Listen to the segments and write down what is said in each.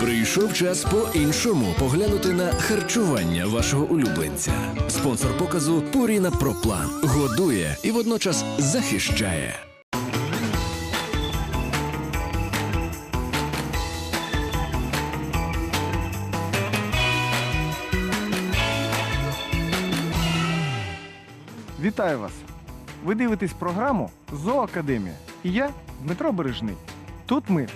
Прийшов час по-іншому поглянути на харчування вашого улюбленця. Спонсор показу Пуріна Проплан годує і водночас захищає. Вітаю вас! Ви дивитесь програму Зоакадемія. І я Дмитро Бережний. Тут ми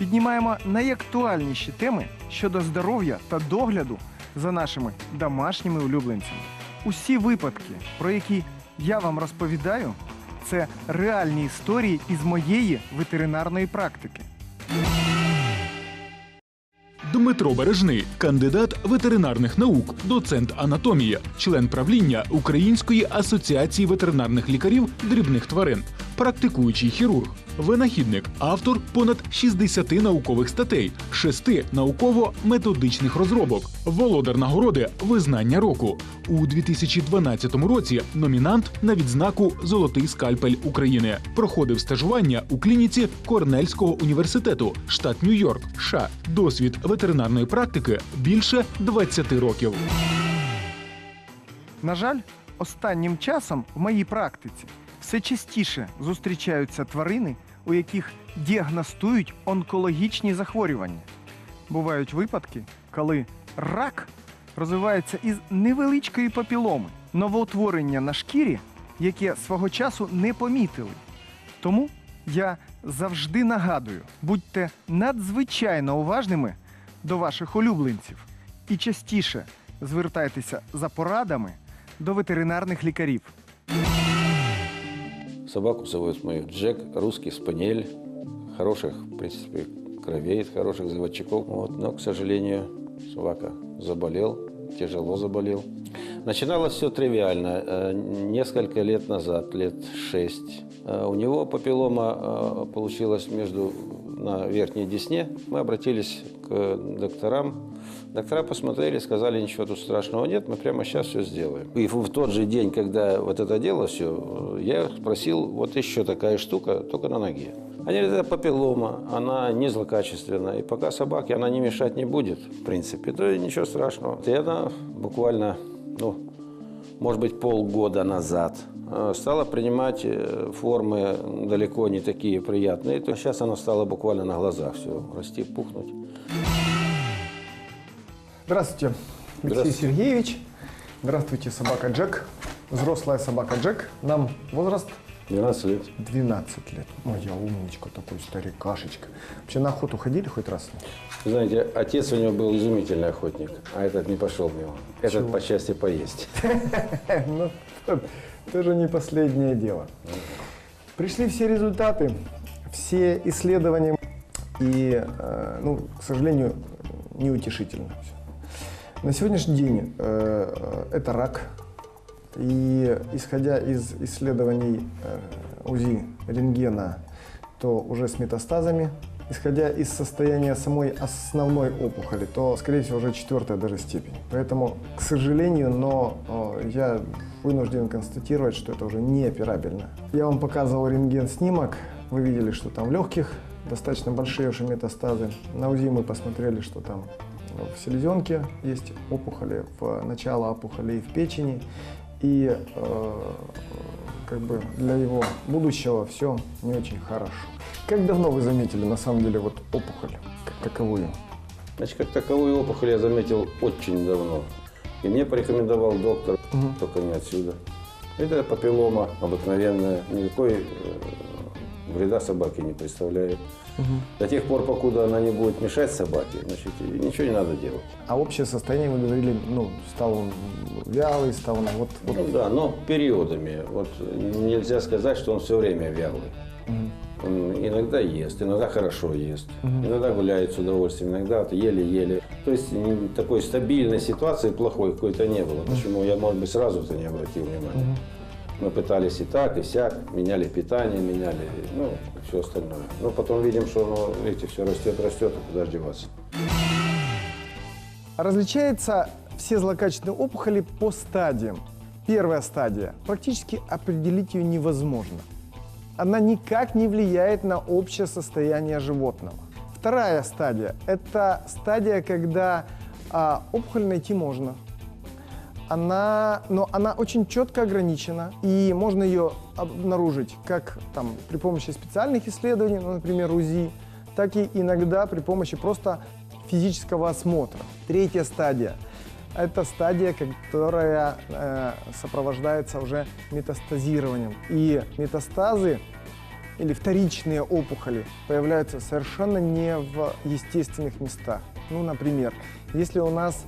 піднімаємо найактуальніші теми щодо здоров'я та догляду за нашими домашніми улюбленцями. Усі випадки, про які я вам розповідаю, це реальні історії із моєї ветеринарної практики. Дмитро Бережний, кандидат ветеринарних наук, доцент анатомії, член правління Української асоціації ветеринарних лікарів дрібних тварин, практикуючий хірург, винахідник, автор понад 60 наукових статей, 6 науково-методичних розробок, володар нагороди Визнання року. У 2012 році номінант на відзнаку Золотий скальпель України. Проходив стажування у клініці Корнельського університету, штат Нью-Йорк, США. Досвід ветеринарної практики більше 20 років. На жаль, останнім часом в моїй практиці все частіше зустрічаються тварини, у яких діагностують онкологічні захворювання. Бувають випадки, коли рак розвивається із невеличкої папіломи, новоутворення на шкірі, яке свого часу не помітили. Тому я завжди нагадую, будьте надзвичайно уважними до ваших улюбленців і частіше звертайтеся за порадами до ветеринарних лікарів. Собаку зовут мою Джек, русский спаниель, хороших, в принципе, кровей, хороших заводчиков. Вот, но, к сожалению, собака заболел, тяжело заболел. Начиналось все тривиально. Э, Несколько лет назад, лет шесть, э, у него папиллома э, получилась между на верхней десне. Мы обратились к докторам. Доктора посмотрели, сказали, ничего тут страшного нет, мы прямо сейчас все сделаем. И в тот же день, когда вот это дело все, я спросил, вот еще такая штука, только на ноге. Они говорят, это папиллома, она не злокачественная, и пока собаке она не мешать не будет, в принципе, то ничего страшного. И она буквально, ну, может быть, полгода назад э, стала принимать э, формы далеко не такие приятные. То сейчас она стала буквально на глазах все расти, пухнуть. Здравствуйте, Алексей Здравствуйте. Сергеевич. Здравствуйте, собака Джек. Взрослая собака Джек. Нам возраст 12 лет. 12 лет. Моя умничка, такой старикашечка. Вообще на охоту ходили хоть раз? Вы Знаете, отец у него был изумительный охотник, а этот не пошел мимо. Этот по части поесть. Ну, тоже не последнее дело. Пришли все результаты, все исследования, и, э, ну, к сожалению, неутешительно все. На сегодняшний день э, э, это рак, и исходя из исследований э, УЗИ рентгена, то уже с метастазами, исходя из состояния самой основной опухоли, то, скорее всего, уже четвертая даже степень. Поэтому, к сожалению, но э, я вынужден констатировать, что это уже не операбельно. Я вам показывал рентген-снимок, вы видели, что там легких достаточно большие уже метастазы. На УЗИ мы посмотрели, что там в селезенке есть опухоли, в начало опухолей в печени. И э, как бы для его будущего все не очень хорошо. Как давно вы заметили на самом деле вот опухоль как таковую? Значит, как таковую опухоль я заметил очень давно. И мне порекомендовал доктор, Мгм. только не отсюда. Это папиллома обыкновенная, никакой э, вреда собаке не представляет. До тех пор, покуда она не будет мешать собаке, значит, ничего не надо делать. А общее состояние, вы говорили, ну, стал он вялый, стал он вот... вот Ну да, но периодами. Вот нельзя сказать, что он все время вялый. Он иногда ест, иногда хорошо ест, иногда гуляет с удовольствием, иногда вот еле-еле. То есть такой стабильной ситуации плохой какой-то не было. Почему я, может быть, сразу-то не обратил внимания. Мы пытались и так, и сяк, меняли питание, меняли, ну, все остальное. Но потом видим, что, ну, видите, все растет, растет, и куда ж деваться. Различаются все злокачественные опухоли по стадиям. Первая стадия. Практически определить ее невозможно. Она никак не влияет на общее состояние животного. Вторая стадия – это стадия, когда а, опухоль найти можно. Она, но она очень четко ограничена, и можно ее обнаружить как там, при помощи специальных исследований, ну, например, УЗИ, так и иногда при помощи просто физического осмотра. Третья стадия – это стадия, которая э, сопровождается уже метастазированием. И метастазы или вторичные опухоли появляются совершенно не в естественных местах. Ну, например, если у нас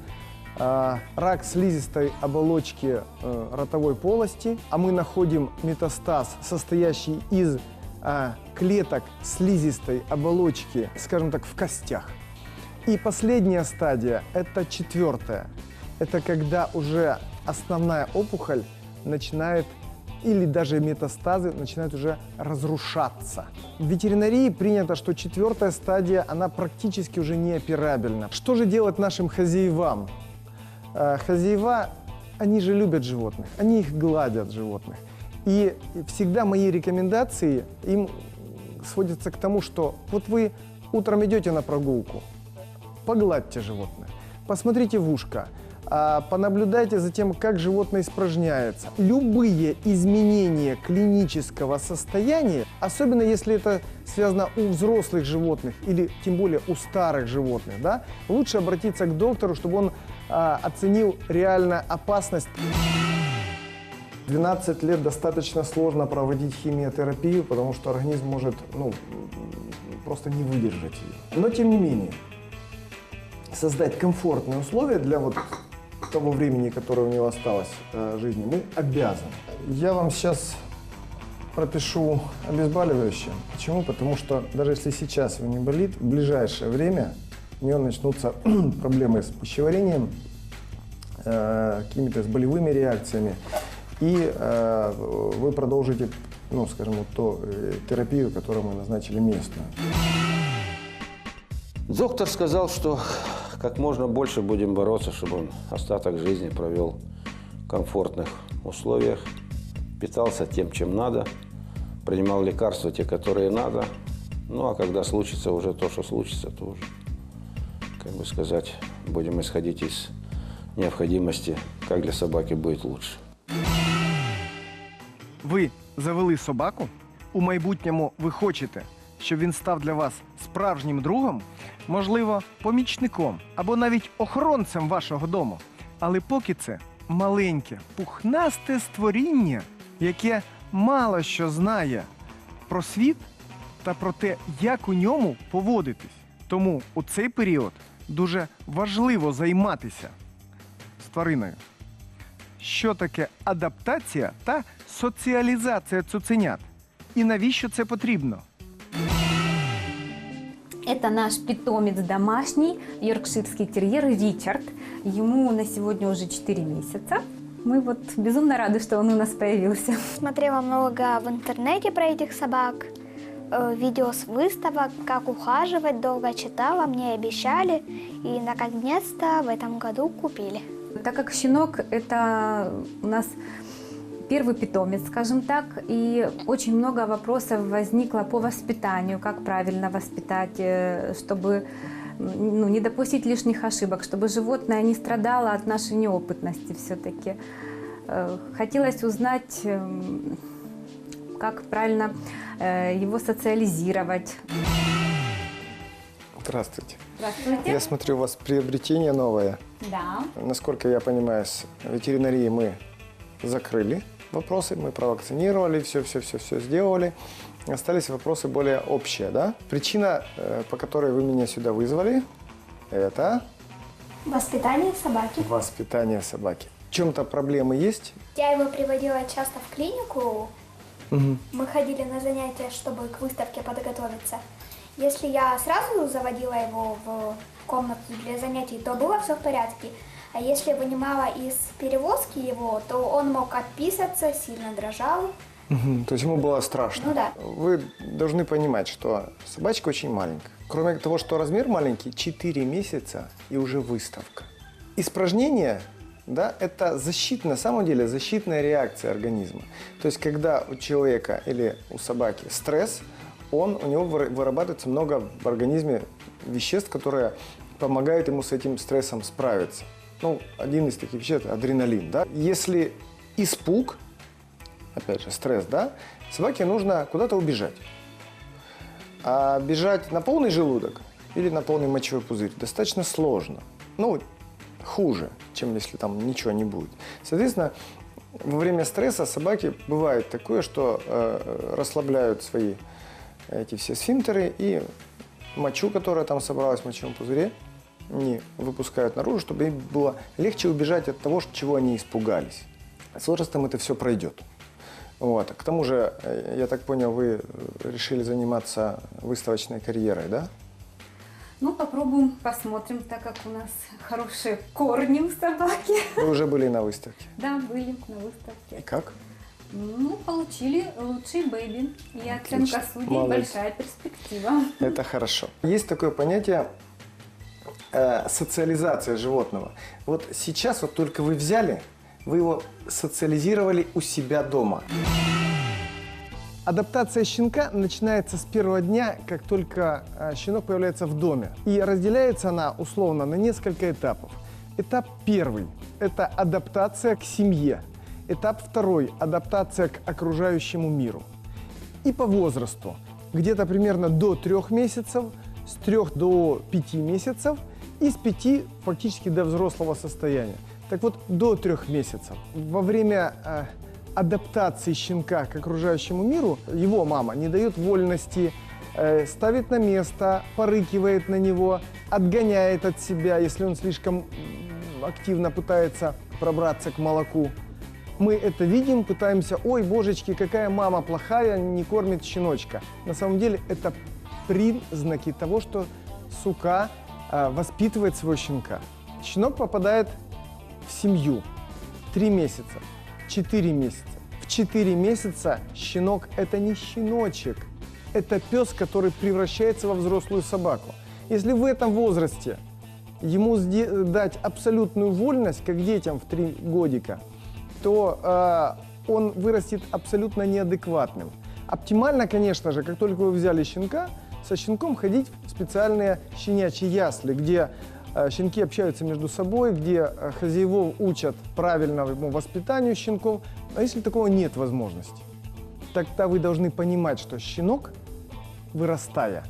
рак слизистой оболочки э, ротовой полости, а мы находим метастаз, состоящий из э, клеток слизистой оболочки, скажем так, в костях. И последняя стадия, это четвертая. Это когда уже основная опухоль начинает или даже метастазы начинают уже разрушаться. В ветеринарии принято, что четвертая стадия, она практически уже неоперабельна. Что же делать нашим хозяевам? Э, Хозяева, они же любят животных, они их гладят, животных. И всегда мои рекомендации им сводятся к тому, что вот вы утром идете на прогулку, погладьте животное, посмотрите в ушко, а, понаблюдайте за тем, как животное испражняется. Любые изменения клинического состояния, особенно если это связано у взрослых животных или тем более у старых животных, да, лучше обратиться к доктору, чтобы он а, оценил реально опасность. 12 лет достаточно сложно проводить химиотерапию, потому что организм может ну, просто не выдержать ее. Но тем не менее, создать комфортные условия для вот того времени, которое у него осталось э, жизни, мы обязаны. Я вам сейчас пропишу обезболивающее. Почему? Потому что даже если сейчас его не болит, в ближайшее время у него начнутся проблемы с пищеварением, э, какими-то с болевыми реакциями, и э, вы продолжите, ну, скажем, вот ту э, терапию, которую мы назначили местную. Доктор сказал, что как можно больше будем бороться, чтобы он остаток жизни провел в комфортных условиях, питался тем, чем надо, принимал лекарства те, которые надо. Ну, а когда случится уже то, что случится, то уже, как бы сказать, будем исходить из необходимости, как для собаки будет лучше. Ви завели собаку? У майбутньому ви хочете, щоб він став для вас справжнім другом, можливо, помічником або навіть охоронцем вашого дому. Але поки це маленьке, пухнасте створіння, яке мало що знає про світ та про те, як у ньому поводитись. Тому у цей період дуже важливо займатися з твариною що таке адаптація та соціалізація цуценят. І навіщо це потрібно? Это наш питомец домашний, йоркширский терьер Ричард. Ему на сегодня уже 4 месяца. Мы вот безумно рады, что он у нас появился. Смотрела много в интернете про этих собак, э, видео с выставок, как ухаживать, долго читала, мне обещали, и наконец-то в этом году купили. Так как щенок – это у нас первый питомец, скажем так, и очень много вопросов возникло по воспитанию, как правильно воспитать, э, чтобы ну, не допустить лишних ошибок, чтобы животное не страдало от нашей неопытности все-таки. Э, Хотелось узнать, эм, как правильно э, его социализировать. Здравствуйте. Здравствуйте. Я смотрю, у вас приобретение новое. Да. Насколько я понимаю, с ветеринарией мы закрыли вопросы, мы провакцинировали, все-все-все-все сделали. Остались вопросы более общие, да? Причина, э, по которой вы меня сюда вызвали, это Воспитание собаки. воспитание собаки. В чем-то проблемы есть? Я его приводила часто в клинику. Мы ходили на занятия, чтобы к выставке подготовиться. Если я сразу заводила его в комнату для занятий, то было все в порядке. А если вынимала из перевозки его, то он мог отписаться, сильно дрожал. То есть ему было страшно? Ну да. Вы должны понимать, что собачка очень маленькая. Кроме того, что размер маленький, 4 месяца и уже выставка. Испражнение, да, это защитная, на самом деле защитная реакция организма. То есть, когда у человека или у собаки стресс, он, у него выра- вырабатывается много в организме веществ, которые помогают ему с этим стрессом справиться. Ну, один из таких веществ – адреналин, да. Если испуг, опять же, стресс, да, собаке нужно куда-то убежать. А бежать на полный желудок или на полный мочевой пузырь достаточно сложно. Ну, хуже, чем если там ничего не будет. Соответственно, во время стресса собаки бывает такое, что э, расслабляют свои эти все сфинктеры и мочу, которая там собралась в мочевом пузыре, не выпускают наружу, чтобы им было легче убежать от того, чего они испугались. С возрастом это все пройдет. Вот. К тому же, э, я так понял, вы э, решили заниматься выставочной карьерой, да? Ну, попробуем, посмотрим, так как у нас хорошие корни у собаки. Вы уже были на выставке. Да, были на И выставке. как? Ну, получили лучший бэйби. И оценка судей большая перспектива. Это хорошо. Есть такое понятие э, социализация животного. Вот сейчас вот только вы взяли, вы его социализировали у себя дома. Адаптация щенка начинается с первого дня, как только э, щенок появляется в доме. И разделяется она условно на несколько этапов. Этап первый – это адаптация к семье. Этап второй – адаптация к окружающему миру и по возрасту. Где-то примерно до трех месяцев, с трех до пяти месяцев и с пяти фактически до взрослого состояния. Так вот, до трех месяцев. Во время э, адаптации щенка к окружающему миру его мама не дает вольности, э, ставит на место, порыкивает на него, отгоняет от себя, если он слишком активно пытается пробраться к молоку. Мы это видим, пытаемся, ой, божечки, какая мама плохая, не кормит щеночка. На самом деле это признаки того, что сука а, воспитывает своего щенка. Щенок попадает в семью. Три месяца, четыре месяца. В четыре месяца щенок – это не щеночек. Это пес, который превращается во взрослую собаку. Если в этом возрасте ему дать абсолютную вольность, как детям в три годика, то э, он вырастет абсолютно неадекватным. Оптимально, конечно же, как только вы взяли щенка, со щенком ходить в специальные щенячьи ясли, где щенки общаются между собой, где э, хозяевов учат правильному воспитанию щенков. А если такого нет возможности, тогда вы должны понимать, что щенок, вырастая,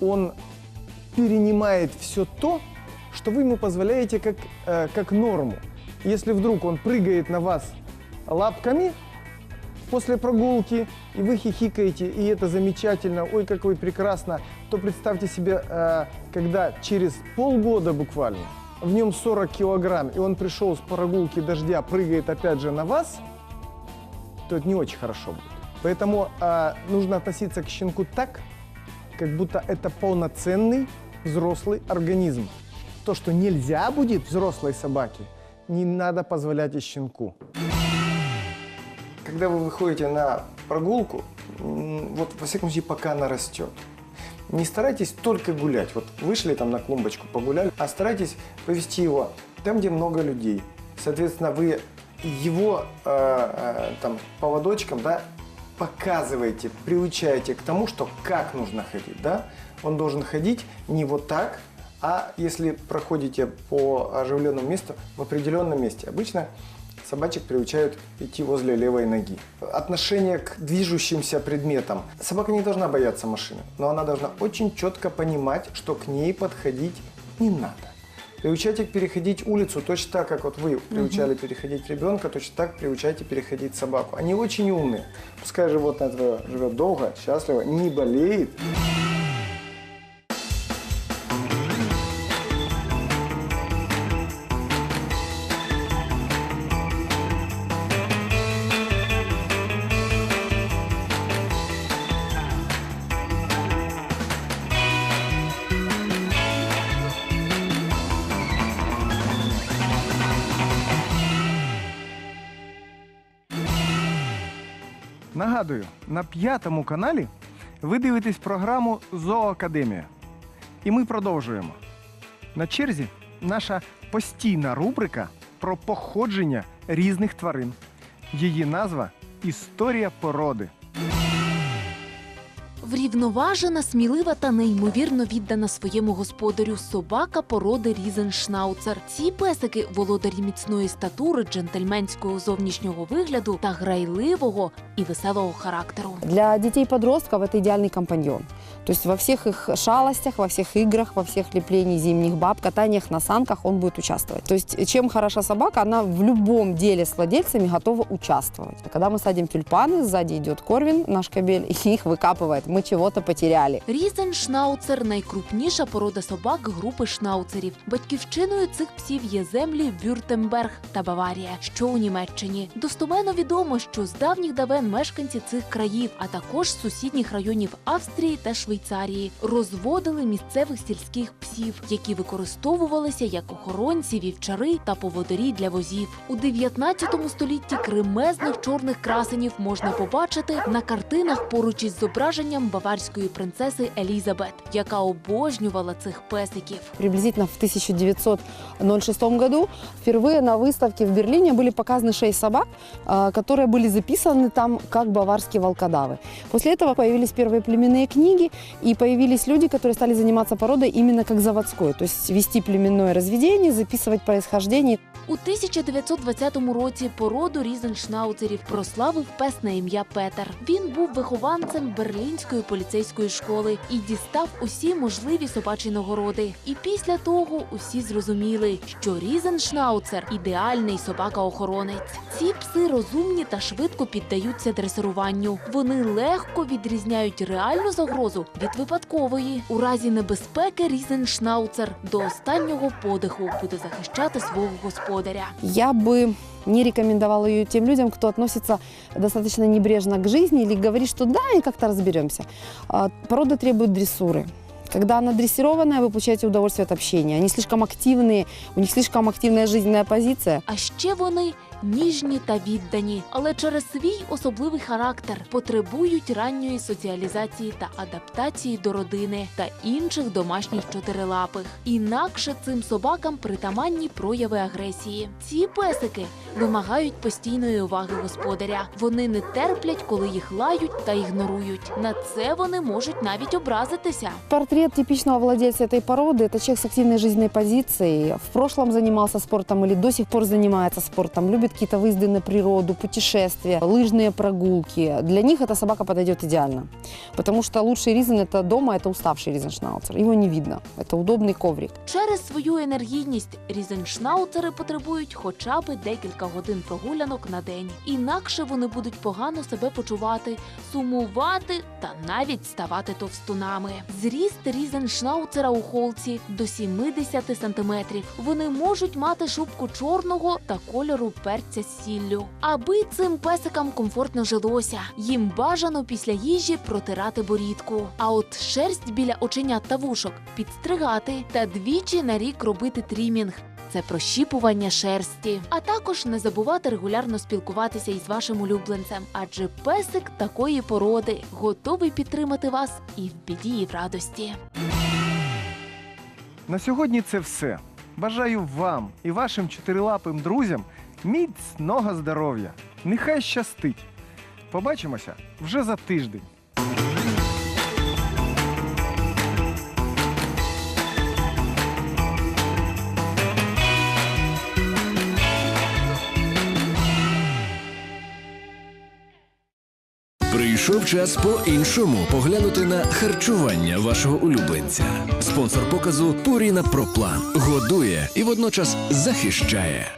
он перенимает все то, что вы ему позволяете как, э, как норму. Если вдруг он прыгает на вас лапками после прогулки, и вы хихикаете, и это замечательно, ой, как вы прекрасно, то представьте себе, э, когда через полгода буквально в нем 40 килограмм, и он пришел с прогулки дождя, прыгает опять же на вас, то это не очень хорошо будет. Поэтому э, нужно относиться к щенку так, как будто это полноценный взрослый организм. То, что нельзя будет взрослой собаке, не надо позволять и щенку. Когда вы выходите на прогулку, вот во всяком случае, пока она растет, не старайтесь только гулять. Вот вышли там на клумбочку, погуляли, а старайтесь повести его там, где много людей. Соответственно, вы его э, э, там поводочком, да, показываете, приучаете к тому, что как нужно ходить, да. Он должен ходить не вот так, а если проходите по оживленному месту, в определенном месте. Обычно собачек приучают идти возле левой ноги. Отношение к движущимся предметам. Собака не должна бояться машины, но она должна очень четко понимать, что к ней подходить не надо. Приучайте переходить улицу точно так, как вот вы приучали переходить ребенка, точно так приучайте переходить собаку. Они очень умные. Пускай животное твое живет долго, счастливо, не болеет. Нагадую, на п'ятому каналі ви дивитесь програму Зооакадемія. І ми продовжуємо. На черзі наша постійна рубрика про походження різних тварин. Її назва Історія породи. В Врівноважена, смілива та неймовірно віддана своєму господарю собака породи Різеншнауцер. Ці песики володарі міцної статури, джентльменського зовнішнього вигляду та грайливого і веселого характеру. Для детей-подростков это идеальный компаньон. То есть во всех их шалостях, во всех играх, во всех леплении зимних баб, катаниях на санках он будет участвовать. То есть чем хороша собака, она в любом деле с владельцами готова участвовать. Когда мы садим тюльпаны, сзади идет Корвин, наш кобель, и их выкапывает. Мы чего-то потеряли. Різеншнауцер найкрупніша порода собак групи шнауцерів. Батьківщиною цих псів є землі Вюртемберг та Баварія, що у Німеччині. Достоменно відомо, що з давніх давен мешканці цих країв, а також сусідніх районів Австрії та Швейцарії, розводили місцевих сільських псів, які використовувалися як охоронці, вівчари та поводирі для возів. У 19 столітті кремезних чорних красенів можна побачити на картинах поруч із зображенням баварської принцеси Елізабет, яка обожнювала цих песиків. Приблизительно в 1906 году впервые на выставке в Берлине были показаны шесть собак, а, которые были записаны там как баварские волкодавы. После этого появились первые племенные книги, и появились люди, которые стали заниматься породой именно как заводской, то есть вести племенное разведение, записывать происхождение. У 1920 році породу різеншнауцерів прославив пес на ім'я Петер. Він був вихованцем берлінської поліцейської школи і дістав усі можливі собачі нагороди. І після того усі зрозуміли, що різеншнауцер ідеальний собака-охоронець. Ці пси розумні та швидко піддаються дресируванню. Вони легко відрізняють реальну загрозу від випадкової. У разі небезпеки різеншнауцер до останнього подиху буде захищати свого господаря. Я бы не рекомендовала ее тем людям, кто относится достаточно небрежно к жизни или говорит, что да, и как-то разберемся. А, Порода требует дрессуры. Когда она дрессированная, вы получаете удовольствие от общения. Они слишком активные, у них слишком активная жизненная позиция. А ще вони ніжні та віддані, але через свій особливий характер потребують ранньої соціалізації та адаптації до родини та інших домашніх чотирилапих. Інакше цим собакам притаманні прояви агресії. Ці песики вимагають постійної уваги господаря. Вони не терплять, коли їх лають та ігнорують. На це вони можуть навіть образитися. Портрет типичного владельца этой породы – это человек с активной жизненной позицией. В прошлом занимался спортом или до сих пор занимается спортом, любит какие-то выезды на природу, путешествия, лыжные прогулки. Для них эта собака подойдет идеально. Потому что лучший ризен – это дома, это уставший ризеншнауцер. Его не видно. Это удобный коврик. Через свою енергійність різеншнауцери потребують хоча б декілька годин прогулянок на день. Інакше вони будуть погано себе почувати, сумувати та навіть ставати товстунами. Зріст різеншнауцера у холці до 70 сантиметрів. Вони можуть мати шубку чорного та кольору перця сіллю. Аби цим песикам комфортно жилося, їм бажано після їжі протирати борідку. А от шерсть біля оченят та вушок підстригати та двічі на рік робити трімінг. Це прощіпування шерсті. А також не забувати регулярно спілкуватися із вашим улюбленцем, адже песик такої породи готовий підтримати вас і в біді, і в радості. На сьогодні це все. Бажаю вам і вашим чотирилапим друзям міцного здоров'я. Нехай щастить. Побачимося вже за тиждень. Прийшов час по-іншому поглянути на харчування вашого улюбленця. Спонсор показу Пуріна Проплан годує і водночас захищає.